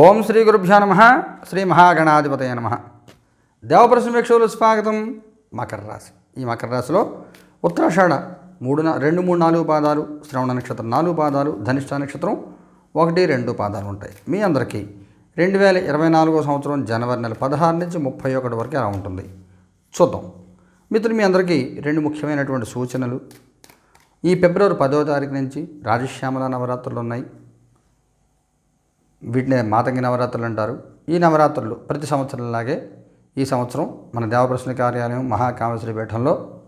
ఓం శ్రీ గురుభ్యో నమ శ్రీ మహాగణాధిపతయ నమ. దేవప్రశ్న స్వాగతం మకర రాశి. ఈ మకర రాశిలో ఉత్తరాషాఢ మూడు రెండు మూడు నాలుగు పాదాలు శ్రవణ నక్షత్రం నాలుగు పాదాలు ధనిష్ట నక్షత్రం ఒకటి రెండు పాదాలు ఉంటాయి. మీ అందరికీ రెండు వేల ఇరవై నాలుగో సంవత్సరం జనవరి నెల పదహారు నుంచి ముప్పై ఒకటి వరకు ఎలా ఉంటుంది? చూద్దాం. మిత్రులు మీ అందరికీ రెండు ముఖ్యమైనటువంటి సూచనలు. ఈ ఫిబ్రవరి పదో తారీఖు నుంచి రాజశ్యామల నవరాత్రులు ఉన్నాయి. వీటిని మాతంగి నవరాత్రులు అంటారు. ఈ నవరాత్రులు ప్రతి సంవత్సరంలాగే ఈ సంవత్సరం మన దేవప్రశ్న కార్యాలయం మహాకామేశ్వరి పీఠంలో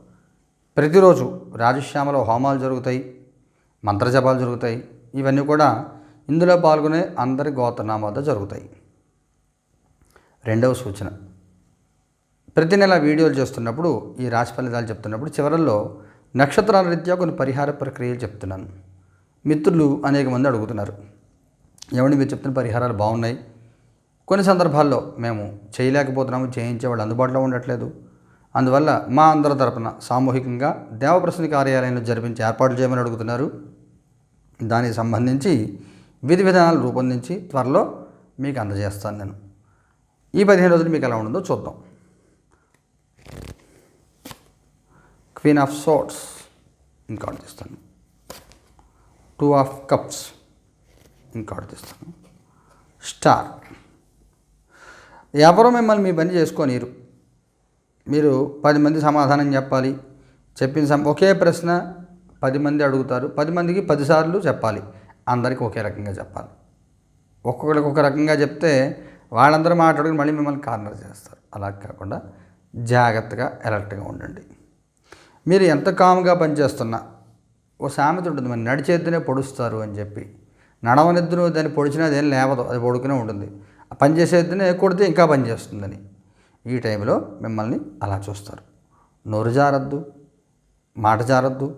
ప్రతిరోజు రాజశ్యామలో హోమాలు జరుగుతాయి మంత్రజపాలు జరుగుతాయి. ఇవన్నీ కూడా ఇందులో పాల్గొనే అందరి గోత్రనామాలతో జరుగుతాయి. రెండవ సూచన. ప్రతి నెల వీడియోలు చేస్తున్నప్పుడు ఈ రాశి ఫలితాలు చెప్తున్నప్పుడు చివరల్లో నక్షత్రాల రీత్యా కొన్ని పరిహార ప్రక్రియలు చెప్తున్నాను. మిత్రులు అనేక మంది అడుగుతున్నారు. ఏమండి మీరు చెప్తున్న పరిహారాలు బాగున్నాయి. కొన్ని సందర్భాల్లో మేము చేయలేకపోతున్నాము చేయించే వాళ్ళు అందుబాటులో ఉండట్లేదు. అందువల్ల మా అందరి తరపున సామూహికంగా దేవప్రసన్న కార్యాలయంలో జరిపించి ఏర్పాట్లు చేయమని అడుగుతున్నారు. దానికి సంబంధించి విధి విధానాలు రూపొందించి త్వరలో మీకు అందజేస్తాను నేను. ఈ పదిహేను రోజులు మీకు ఎలా ఉంటుందో చూద్దాం. Queen of swords. ఇంకా చేస్తాను టూ ఆఫ్ కప్స్. ఇంకా తీస్తాను స్టార్. ఎవరో మిమ్మల్ని మీ పని చేసుకోనీరు. మీరు పది మంది సమాధానం చెప్పాలి. చెప్పిన సమ ఒకే ప్రశ్న పది మంది అడుగుతారు. పది మందికి పదిసార్లు చెప్పాలి. అందరికీ ఒకే రకంగా చెప్పాలి. ఒక్కొక్కరికి ఒక రకంగా చెప్తే వాళ్ళందరూ మాట్లాడుకుని మళ్ళీ మిమ్మల్ని కార్నర్ చేస్తారు. అలా కాకుండా జాగ్రత్తగా అలర్ట్గా ఉండండి. మీరు ఎంత కామ్గా పనిచేస్తున్నా ఓ సామెత ఉంటుంది. మరి నడిచేద్దనే పొడుస్తారు అని చెప్పి నడవనిద్దును దాన్ని పొడిచినా దేని లేవదు అది పొడుకునే ఉంటుంది. ఆ పని కొడితే ఇంకా పని చేస్తుందని. ఈ టైంలో మిమ్మల్ని అలా చూస్తారు. నోరు జారద్దు మాట జారద్దు.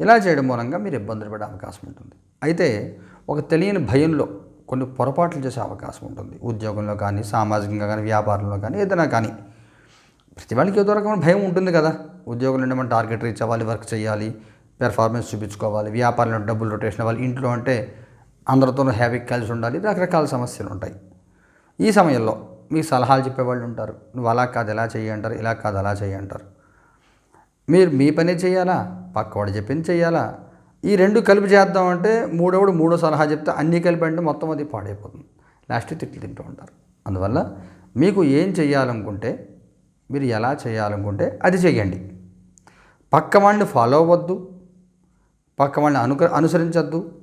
ఇలా చేయడం మూలంగా మీరు ఇబ్బందులు పడే అవకాశం ఉంటుంది. అయితే ఒక తెలియని భయంలో కొన్ని పొరపాట్లు చేసే అవకాశం ఉంటుంది. ఉద్యోగంలో కానీ సామాజికంగా కానీ వ్యాపారంలో కానీ ఏదైనా కానీ. ప్రతి వాళ్ళకి ఏదో రకమైన భయం ఉంటుంది కదా. ఉద్యోగంలో ఉంటే మనం టార్గెట్ రీచ్ అవ్వాలి వర్క్ చేయాలి పెర్ఫార్మెన్స్ చూపించుకోవాలి వ్యాపారంలో డబ్బులు రొటేషన్ అవ్వాలి ఇంట్లో అంటే అందరితోనూ హ్యాపీగా కలిసి ఉండాలి రకరకాల సమస్యలు ఉంటాయి. ఈ సమయంలో మీకు సలహాలు చెప్పేవాళ్ళు ఉంటారు నువ్వు అలా కాదు ఎలా చేయంటారు ఇలా కాదు అలా చేయంటారు మీరు మీ పని చేయాలా పక్కవాడు చెప్పింది చేయాలా ఈ రెండు కలిపి చేద్దామంటే మూడోడు మూడో సలహా చెప్తే అన్నీ కలిపి అంటే మొత్తం అది పాడైపోతుంది. లాస్ట్ తిట్లు తింటూ ఉంటారు. అందువల్ల మీకు ఏం చేయాలనుకుంటే మీరు ఎలా చేయాలనుకుంటే అది చేయండి పక్క వాళ్ళని ఫాలో అవ్వద్దు పక్క వాళ్ళని అనుక అనుసరించద్దు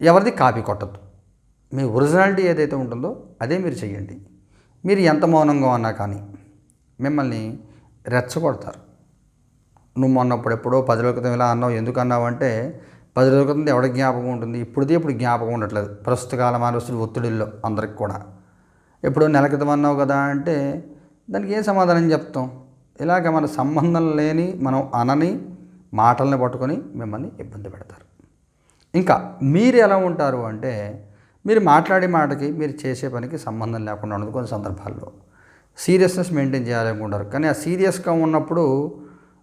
ఎవరిది కాపీ కొట్టద్దు. మీ ఒరిజినాలిటీ ఏదైతే ఉంటుందో అదే మీరు చేయండి మీరు ఎంత మౌనంగా ఉన్నా కానీ మిమ్మల్ని రెచ్చగొడతారు. నువ్వు మొన్నప్పుడు ఎప్పుడో పది రోజుల క్రితం ఇలా అన్నావు ఎందుకు అన్నావు అంటే పది రోజుల క్రితం ఎవడ జ్ఞాపకం ఉంటుంది? ఇప్పుడుదే ఇప్పుడు జ్ఞాపకం ఉండట్లేదు. ప్రస్తుత కాల మానవస్తులు ఒత్తిడిల్లో అందరికి కూడా. ఎప్పుడో నెల క్రితం అన్నావు కదా అంటే దానికి ఏం సమాధానం చెప్తాం? ఇలాగ మన సంబంధం లేని మనం అనని మాటల్ని పట్టుకొని మిమ్మల్ని ఇబ్బంది పెడతారు. ఇంకా మీరు ఎలా ఉంటారు అంటే మీరు మాట్లాడే మాటకి మీరు చేసే పనికి సంబంధం లేకుండా ఉండదు కొన్ని సందర్భాల్లో. సీరియస్నెస్ మెయింటైన్ చేయాలనుకుంటారు. కానీ ఆ సీరియస్గా ఉన్నప్పుడు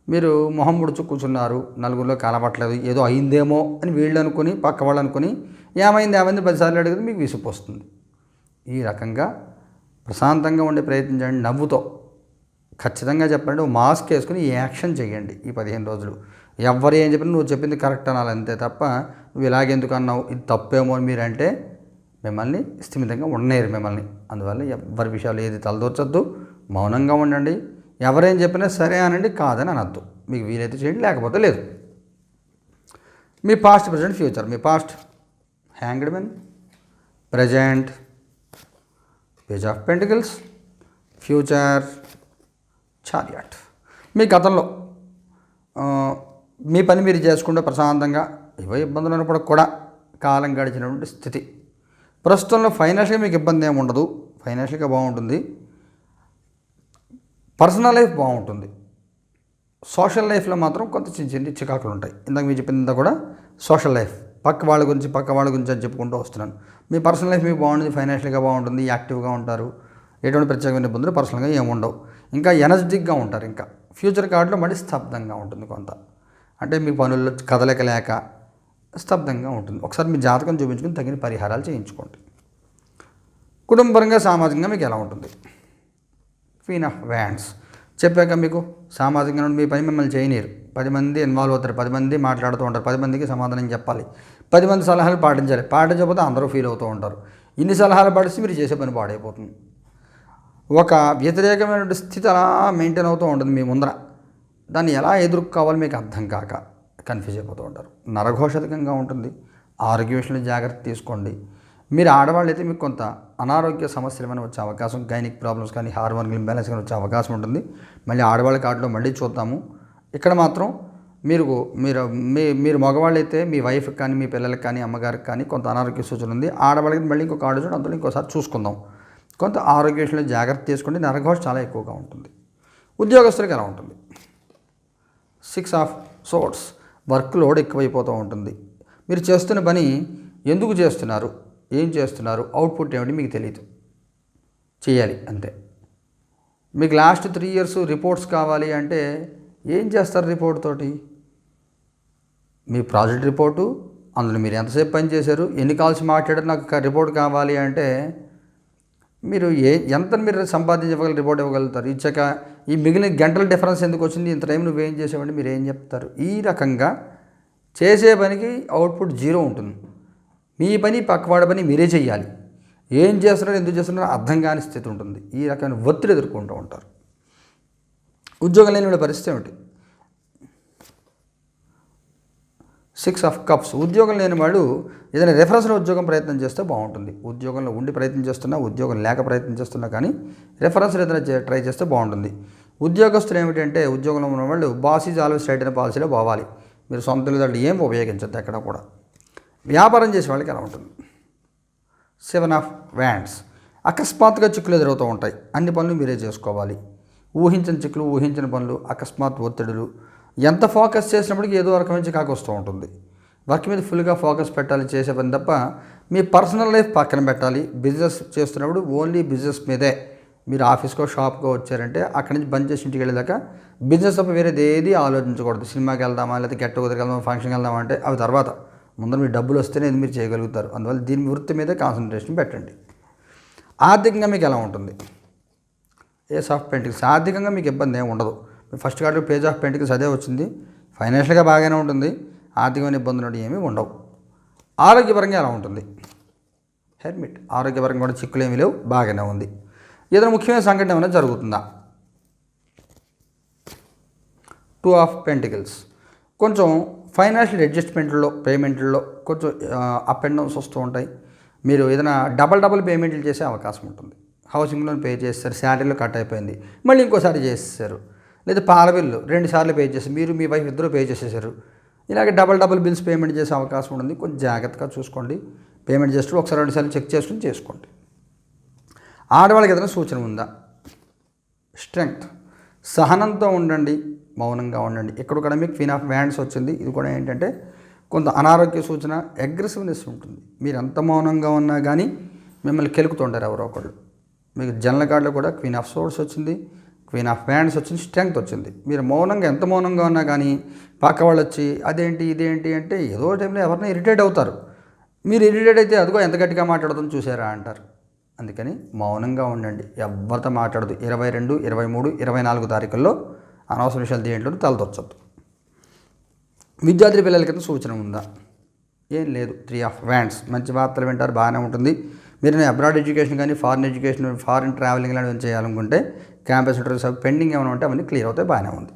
మీరు మొహం ముడుచు కూర్చున్నారు నలుగురిలో కనబట్టలేదు ఏదో అయిందేమో అని వీళ్ళు అనుకుని పక్క వాళ్ళు అనుకుని ఏమైంది ఏమైంది? పదిసార్లు అడిగితే మీకు విసుపు వస్తుంది ఈ రకంగా ప్రశాంతంగా ఉండే ప్రయత్నించండి నవ్వుతో ఖచ్చితంగా చెప్పండి మాస్క్ వేసుకుని ఈ యాక్షన్ చేయండి ఈ పదిహేను రోజులు. ఎవరు ఏం చెప్పినా నువ్వు చెప్పింది కరెక్ట్ అనాలి అంతే తప్ప నువ్వు ఇలాగెందుకు అన్నావు? ఇది తప్పేమో అని మీరంటే మిమ్మల్ని స్థిమితంగా ఉండలేరు మిమ్మల్ని. అందువల్ల ఎవరి విషయాలు ఏది తలదూర్చొద్దు. మౌనంగా ఉండండి. ఎవరేం చెప్పినా సరే అనండి కాదని అనొద్దు. మీకు వీలైతే చేయండి లేకపోతే లేదు. మీ past present future. Me past. Hanged men. Present. Page of pentacles. Future. Chariot మీ గతంలో మీ పని మీరు చేసుకుంటే ప్రశాంతంగా ఏవో ఇబ్బందులు ఉన్నప్పుడు కూడా కాలం గడిచినటువంటి స్థితి. ప్రస్తుతంలో ఫైనాన్షియల్గా మీకు ఇబ్బంది ఏమి ఉండదు. ఫైనాన్షియల్గా బాగుంటుంది. పర్సనల్ లైఫ్ బాగుంటుంది. సోషల్ లైఫ్లో మాత్రం కొంత చిన్న చిన్న చికాకులు ఉంటాయి. ఇందాక మీరు చెప్పిందా కూడా సోషల్ లైఫ్ పక్క వాళ్ళ గురించి పక్క వాళ్ళ గురించి అని చెప్పుకుంటూ వస్తున్నాను. మీ పర్సనల్ లైఫ్ మీకు బాగుంటుంది. ఫైనాన్షియల్గా బాగుంటుంది. యాక్టివ్గా ఉంటారు. ఎటువంటి ప్రత్యేకమైన ఇబ్బందులు పర్సనల్గా ఏముండవు ఇంకా ఎనర్జెటిక్గా ఉంటారు ఇంకా. ఫ్యూచర్ కార్డులో మళ్ళీ స్తబ్దంగా ఉంటుంది కొంత. అంటే మీ పనుల్లో కదలిక లేక స్తబ్దంగా ఉంటుంది. ఒకసారి మీ జాతకం చూపించుకుని తగిన పరిహారాలు చేయించుకోండి. కుటుంబపరంగా సామాజికంగా మీకు ఎలా ఉంటుంది? క్వీన్ ఆఫ్ వ్యాండ్స్ చెప్పాక మీకు సామాజికంగా నుండి మీ పని మిమ్మల్ని చేయనీరు పది మంది ఇన్వాల్వ్ అవుతారు. పది మంది మాట్లాడుతూ ఉంటారు. పది మందికి సమాధానం చెప్పాలి. పది మంది సలహాలు పాటించాలి. పాటించకపోతే అందరూ ఫీల్ అవుతూ ఉంటారు. ఇన్ని సలహాలు పాటిస్తే మీరు చేసే పని పాడైపోతుంది. ఒక వ్యతిరేకమైన స్థితి అలా మెయింటైన్ అవుతూ ఉంటుంది మీ ముందర. దాన్ని ఎలా ఎదుర్కోవాలో మీకు అర్థం కాక. కన్ఫ్యూజ్ అయిపోతూ ఉంటారు. నరఘోషధికంగా ఉంటుంది. ఆరోగ్య విషయంలో జాగ్రత్త తీసుకోండి. మీరు ఆడవాళ్ళు అయితే మీకు కొంత అనారోగ్య సమస్యలు ఏమైనా వచ్చే అవకాశం గైనిక్ ప్రాబ్లమ్స్ కానీ హార్మోన్ ఇంబ్యాలెన్స్ కానీ వచ్చే అవకాశం ఉంటుంది. మళ్ళీ ఆడవాళ్ళ కార్డులో మళ్ళీ చూద్దాము. ఇక్కడ మాత్రం మీరు మీరు మీ మీరు మగవాళ్ళు అయితే మీ వైఫ్కి కానీ మీ పిల్లలకి కానీ అమ్మగారికి కానీ కొంత అనారోగ్య సూచన ఉంది. ఆడవాళ్ళకి మళ్ళీ ఇంకో కార్డు చూడండి. అందులో ఇంకోసారి చూసుకుందాం. కొంత ఆరోగ్య విషయంలో జాగ్రత్త తీసుకోండి. నరఘోష చాలా ఎక్కువగా ఉంటుంది. ఉద్యోగస్తులకు ఎలా ఉంటుంది? Six of swords work load ఎక్కువైపోతూ ఉంటుంది. మీరు చేస్తున్న పని ఎందుకు చేస్తున్నారు? ఏం చేస్తున్నారు? అవుట్పుట్ ఏమిటి? మీకు తెలియదు చేయాలి అంతే. మీకు లాస్ట్ త్రీ ఇయర్స్ రిపోర్ట్స్ కావాలి అంటే ఏం చేస్తారు రిపోర్ట్ తోటి? మీ ప్రాజెక్ట్ రిపోర్టు అందులో మీరు ఎంతసేపు పని చేశారు ఎన్ని కాల్స్ మాట్లాడారు నాకు రిపోర్ట్ కావాలి అంటే మీరు ఏ ఎంత మీరు సంపాదించగల రిపోర్ట్ ఇవ్వగలుగుతారు? ఇచ్చాక ఈ మిగిలిన గంటల డిఫరెన్స్ ఎందుకు వచ్చింది? ఇంత టైం నువ్వేం చేసావంటే మీరు ఏం చెప్తారు? ఈ రకంగా చేసే పనికి అవుట్పుట్ జీరో ఉంటుంది. మీ పని పక్కవాడి పని మీరే చేయాలి ఏం చేస్తున్నారు ఎందుకు చేస్తున్నారో అర్థం కాని స్థితి ఉంటుంది. ఈ రకమైన ఒత్తిడి ఎదుర్కొంటూ ఉంటారు. ఉద్యోగం లేని పరిస్థితి ఏమిటి? Six of cups. ఉద్యోగం లేని వాడు ఏదైనా రెఫరెన్స్లో ఉద్యోగం ప్రయత్నం చేస్తే బాగుంటుంది. ఉద్యోగంలో ఉండి ప్రయత్నం చేస్తున్నా ఉద్యోగం లేక ప్రయత్నం చేస్తున్నా కానీ రెఫరెన్స్లో ఏదైనా ట్రై చేస్తే బాగుంటుంది. ఉద్యోగస్తులు ఏమిటంటే ఉద్యోగంలో ఉన్న వాళ్ళు బాస్ ఈజ్ ఆల్వేస్ రైట్ అనే పాలసీలో పోవాలి. మీరు సొంత తెలివితేటలు ఏం ఉపయోగించద్దు ఎక్కడ కూడా. వ్యాపారం చేసే వాళ్ళకి ఎలా ఉంటుంది. సెవెన్ ఆఫ్ వ్యాండ్స్ అకస్మాత్తుగా చిక్కులు ఎదురవుతూ ఉంటాయి. అన్ని పనులు మీరే చేసుకోవాలి. ఊహించిన చిక్కులు ఊహించిన పనులు అకస్మాత్ ఒత్తిడులు ఎంత ఫోకస్ చేసినప్పటికీ ఏదో రకమైన చికాకు వస్తూ ఉంటుంది. వర్క్ మీద ఫుల్గా ఫోకస్ పెట్టాలి చేసే పని తప్ప మీ పర్సనల్ లైఫ్ పక్కన పెట్టాలి. బిజినెస్ చేస్తున్నప్పుడు ఓన్లీ బిజినెస్ మీదే. మీరు ఆఫీస్కో షాప్కో వచ్చారంటే అక్కడి నుంచి బంద్ చేసి ఇంటికి వెళ్ళేదాకా బిజినెస్ తప్ప వేరేది ఏది ఆలోచించకూడదు. సినిమాకి వెళ్దామా లేకపోతే గెట్ టుగెదర్కి వెళ్దామా ఫంక్షన్కి వెళ్దామా అంటే అవి తర్వాత. ముందర మీరు డబ్బులు వస్తేనే ఇది మీరు చేయగలుగుతారు? అందువల్ల దీని వృత్తి మీద కాన్సన్ట్రేషన్ పెట్టండి. ఆర్థికంగా మీకు ఎలా ఉంటుంది? ఏ సాఫ్ట్ పెయింటింగ్స్? ఆర్థికంగా మీకు ఇబ్బంది ఏమి ఉండదు. ఫస్ట్ కార్డు పేజ్ ఆఫ్ పెయింట్కి అదే వచ్చింది. ఫైనాన్షియల్గా బాగానే ఉంటుంది. ఆర్థికమైన ఇబ్బందులు ఏమీ ఉండవు. ఆరోగ్యపరంగా ఎలా ఉంటుంది? హెల్మెట్ ఆరోగ్యపరంగా కూడా చిక్కులు ఏమీ లేవు. బాగానే ఉంది. ఏదైనా ముఖ్యమైన సంఘటన ఏమైనా జరుగుతుందా? టూ ఆఫ్ పెంటికల్స్ కొంచెం ఫైనాన్షియల్ అడ్జస్ట్మెంట్లో పేమెంట్లో కొంచెం అప్ అండ్ డౌన్స్ వస్తూ ఉంటాయి. మీరు ఏదైనా డబల్ డబల్ పేమెంట్లు చేసే అవకాశం ఉంటుంది. హౌసింగ్ లోన్ పే చేస్తారు. శాలరీలో కట్ అయిపోయింది. మళ్ళీ ఇంకోసారి చేస్తారు. లేదా పాల బిల్లు రెండు సార్లు పే చేసి మీరు మీ వైఫ్ ఇద్దరు పే చేసేసారు. ఇలాగే డబల్ డబల్ బిల్స్ పేమెంట్ చేసే అవకాశం ఉంటుంది. కొంచెం జాగ్రత్తగా చూసుకోండి. పేమెంట్ చేస్తూ ఒకసారి రెండు సార్లు చెక్ చేసుకుని చేసుకోండి. ఆడవాళ్ళకి ఏదైనా సూచన ఉందా? స్ట్రెంగ్త్. సహనంతో ఉండండి మౌనంగా ఉండండి. ఇక్కడ కూడా మీకు ఫీన్ ఆఫ్ వ్యాండ్స్ వచ్చింది. ఇది కూడా ఏంటంటే కొంత అనారోగ్య సూచన అగ్రెసివ్నెస్ ఉంటుంది. మీరు ఎంత మౌనంగా ఉన్నా కానీ మిమ్మల్ని కెలుకుతుంటారు ఎవరో ఒకళ్ళు. మీకు జనరల్ కార్డులో కూడా క్వీన్ ఆఫ్ సోర్స్ వచ్చింది. క్వీన్ ఆఫ్ హ్యాండ్స్ వచ్చింది స్ట్రెంగ్త్ వచ్చింది. మీరు మౌనంగా ఎంత మౌనంగా ఉన్నా కానీ పక్క వాళ్ళు వచ్చి అదేంటి ఇదేంటి అంటే ఏదో టైంలో ఎవరినైనా ఇరిటేట్ అవుతారు. మీరు ఇరిటేట్ అయితే అదిగో ఎంత గట్టిగా మాట్లాడుతుందో చూసారా అంటారు. అందుకని మౌనంగా ఉండండి. ఎవరితో మాట్లాడదు. ఇరవై రెండు ఇరవై మూడు ఇరవై నాలుగు తారీఖుల్లో అనవసర విషయాలు దేంట్లో తలదొచ్చద్దు. విద్యార్థి పిల్లల కింద సూచన ఉందా? ఏం లేదు. త్రీ ఆఫ్ వ్యాండ్స్ మంచి వార్తలు వింటారు బాగానే ఉంటుంది. మీరు అబ్రాడ్ ఎడ్యుకేషన్ కానీ ఫారిన్ ఎడ్యుకేషన్ ఫారిన్ ట్రావెలింగ్ లాంటివి చేయాలనుకుంటే క్యాంపస్ ఇంటర్వ్యూస్ అవి పెండింగ్ ఏమైనా ఉంటే అవన్నీ క్లియర్ అవుతాయి బాగానే ఉంది.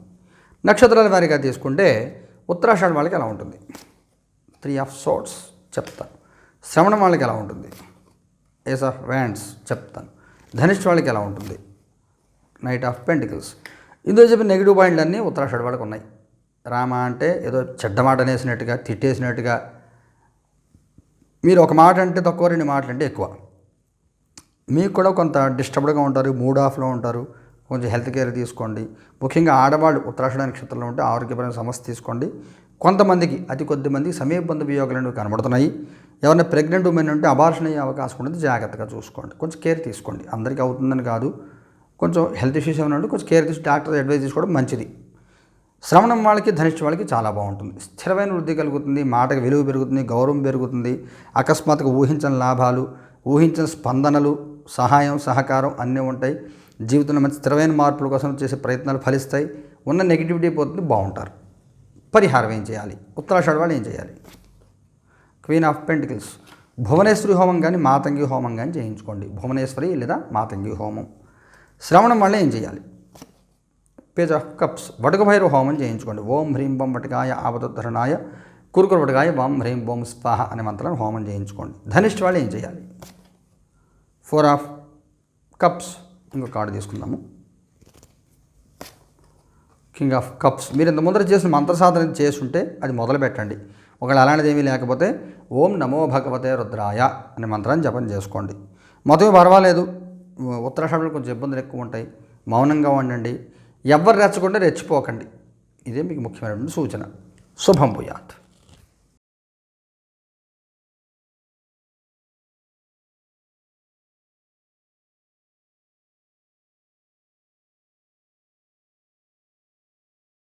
నక్షత్రాల వారిగా తీసుకుంటే ఉత్తరాషాఢ వాళ్ళకి ఎలా ఉంటుంది? త్రీ ఆఫ్ సోట్స్ చెప్తాను. శ్రవణం వాళ్ళకి ఎలా ఉంటుంది? ఏస్ ఆఫ్ వ్యాండ్స్ చెప్తాను. ధనిష్ఠ వాళ్ళకి ఎలా ఉంటుంది? నైట్ ఆఫ్ పెంటికల్స్ ఇందులో చెప్పిన నెగిటివ్ పాయింట్లు అన్నీ ఉత్తరాషాఢ వాళ్ళకి ఉన్నాయి. రామ అంటే ఏదో చెడ్డ మాట అనేసినట్టుగా తిట్టేసినట్టుగా మీరు ఒక మాట అంటే తక్కువ రెండు మాటలు అంటే ఎక్కువ. మీకు కూడా కొంత డిస్టర్బ్డ్గా ఉంటారు మూడ్ ఆఫ్లో ఉంటారు. కొంచెం హెల్త్ కేర్ తీసుకోండి. ముఖ్యంగా ఆడవాళ్ళు ఉత్తరాషాఢ నక్షత్రంలో ఉంటే ఆరోగ్యపరమైన సమస్య తీసుకోండి. కొంతమందికి అతి కొద్ది మందికి సమయబంధ వియోగాలు అనేవి కనబడుతున్నాయి. ఎవరైనా ప్రెగ్నెంట్ ఉమెన్ ఉంటే అబార్షన్ అయ్యే అవకాశం ఉంటుంది. జాగ్రత్తగా చూసుకోండి. కొంచెం కేర్ తీసుకోండి. అందరికీ అవుతుందని కాదు. కొంచెం హెల్త్ ఇష్యూస్ ఏమైనా ఉంటే కొంచెం కేర్ తీసి డాక్టర్ అడ్వైస్ తీసుకోవడం మంచిది. శ్రవణం వాళ్ళకి ధనిష్ట వాళ్ళకి చాలా బాగుంటుంది. స్థిరమైన వృద్ధి కలుగుతుంది మాటకు విలువ పెరుగుతుంది గౌరవం పెరుగుతుంది అకస్మాత్తుగా ఊహించని లాభాలు ఊహించని స్పందనలు సహాయం సహకారం అన్నీ ఉంటాయి. జీవితంలో మంచి స్థిరమైన మార్పుల కోసం చేసే ప్రయత్నాలు ఫలిస్తాయి. ఉన్న నెగిటివిటీ పోతుంది బాగుంటారు. పరిహారం ఏం చేయాలి? ఉత్తరాషాఢ వాళ్ళు ఏం చేయాలి? Queen of pentacles. భువనేశ్వరి హోమం కానీ మాతంగి హోమం కానీ చేయించుకోండి. భువనేశ్వరి లేదా మాతంగి హోమం. శ్రవణం వల్ల ఏం చేయాలి? Page of cups. వటకభైరవ హోమం చేయించుకోండి. ఓం హ్రీం బొం వటకాయ ఆపదోద్ధరణాయ కురుకురు వటకాయ వాం హ్రీం బోం స్వాహ అనే మంత్రాన్ని హోమం చేయించుకోండి. ధనిష్ఠ వాళ్ళు ఏం చేయాలి? Four of cups. ఇంకో కార్డు తీసుకుందాము. King of cups. మీరు ఇంత ముందర చేసిన మంత్ర సాధన అది మొదలు పెట్టండి. ఒకవేళ అలాంటిది ఏమీ లేకపోతే ఓం నమో భగవతే రుద్రాయ అనే మంత్రాన్ని జపం చేసుకోండి. మొదటి పర్వాలేదు. ఉత్తరాషాఢంలో కొంచెం ఇబ్బందులు ఎక్కువ ఉంటాయి. మౌనంగా ఉండండి. ఎవరు రెచ్చకుండా రెచ్చిపోకండి. ఇదే మీకు ముఖ్యమైనటువంటి సూచన. శుభం భూయాత్.